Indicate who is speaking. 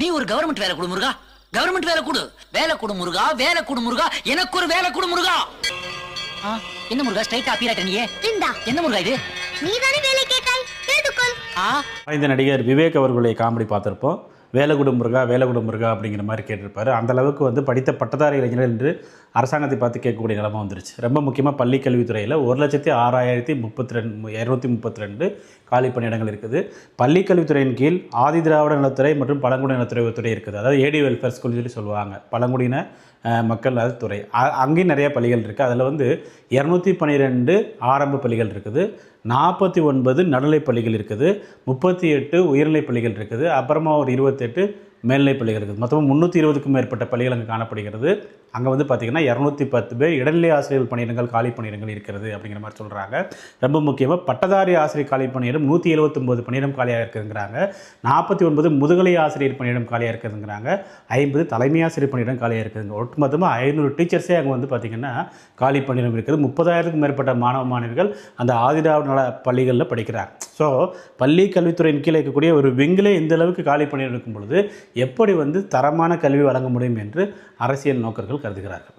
Speaker 1: நீ ஒரு கவர்மெண்ட் வேலை கொடு முருகா. கவர்மெண்ட் வேலை கொடு. வேலை கொடு முருகா. வேலை கொடு முருகா. எனக்கு ஒரு வேலை கொடு முருகா. என்ன முருகா ஸ்ட்ரைட்டா அப்பீராட்ட நீயே?
Speaker 2: இந்தா.
Speaker 1: என்ன முருகா இது?
Speaker 2: நீதானே வேலை கேட்டாய்?
Speaker 3: இந்த நடிகர் விவேக் அவர்களுடைய காமெடி பார்த்துருப்போம். வேலகுடு முருகா வேலகுடு முருகா அப்படிங்கிற மாதிரி கேட்டிருப்பார். அந்தளவுக்கு வந்து படித்த பட்டதாரி இளைஞர்கள் என்று அரசாங்கத்தை பார்த்து கேட்கக்கூடிய நிலமை வந்துருச்சு. ரொம்ப முக்கியமாக பள்ளி கல்வித்துறையில் ஒரு லட்சத்தி ஆறாயிரத்தி முப்பத்தி ரெண்டு இரநூத்தி முப்பத்தி ரெண்டு காலி பணியிடங்கள் இருக்குது. பள்ளி கல்வித்துறையின் கீழ் ஆதி திராவிட நலத்துறை மற்றும் பழங்குடி நலத்துறை துறை இருக்குது. அதாவது ஏடி வெல்ஃபேர் ஸ்கூல் சொல்லி சொல்லுவாங்க. பழங்குடியின மக்கள் அது துறை. அ- அங்கேயும் நிறைய பள்ளிகள் இருக்குது அதில் வந்து இரநூத்தி பன்னிரெண்டு ஆரம்ப பள்ளிகள் இருக்குது. நாற்பத்தி ஒன்பது நடுநிலைப் பள்ளிகள் இருக்குது. முப்பத்தி எட்டு உயர்நிலைப் பள்ளிகள் இருக்குது. அப்புறமா ஒரு இருபத்தெட்டு மேல்நிலைப் பள்ளிகள் இருக்குது. மொத்தம் முந்நூற்றி இருபதுக்கும் மேற்பட்ட பள்ளிகள் அங்கே காணப்படுகிறது. அங்கே வந்து பார்த்திங்கன்னா இரநூத்தி பத்து பேர் இடைநிலை ஆசிரியர் பணியிடங்கள் காலி பணியிடங்கள் இருக்கிறது அப்படிங்கிற மாதிரி சொல்கிறாங்க ரொம்ப முக்கியமாக பட்டதாரி ஆசிரியர் காலி பணியிடம் நூற்றி எழுபத்தொம்போது பணியிடம் காலியாக இருக்குதுங்கிறாங்க. நாற்பத்தி ஒன்பது முதுகலை ஆசிரியர் பணியிடம் காலியாக இருக்குதுங்கிறாங்க. ஐம்பது தலைமை ஆசிரியர் பணியிடம் காலியாக இருக்குதுங்க. ஒட்டுமொத்தமாக ஐநூறு டீச்சர்ஸே அங்கே வந்து பார்த்திங்கன்னா காலி பணியிடம் இருக்குது. முப்பதாயிரத்துக்கும் மேற்பட்ட மாணவ மாணவிகள் அந்த ஆதிராவிட நல பள்ளிகளில் படிக்கிறாங்க. ஸோ பள்ளி கல்வித்துறையின் கீழே இருக்கக்கூடிய ஒரு விங்கிலே இந்த அளவுக்கு காலி பணியில் இருக்கும் பொழுது எப்படி வந்து தரமான கல்வி வழங்க முடியும் என்று அரசியல் நோக்கர்கள் கருதுகிறார்கள்?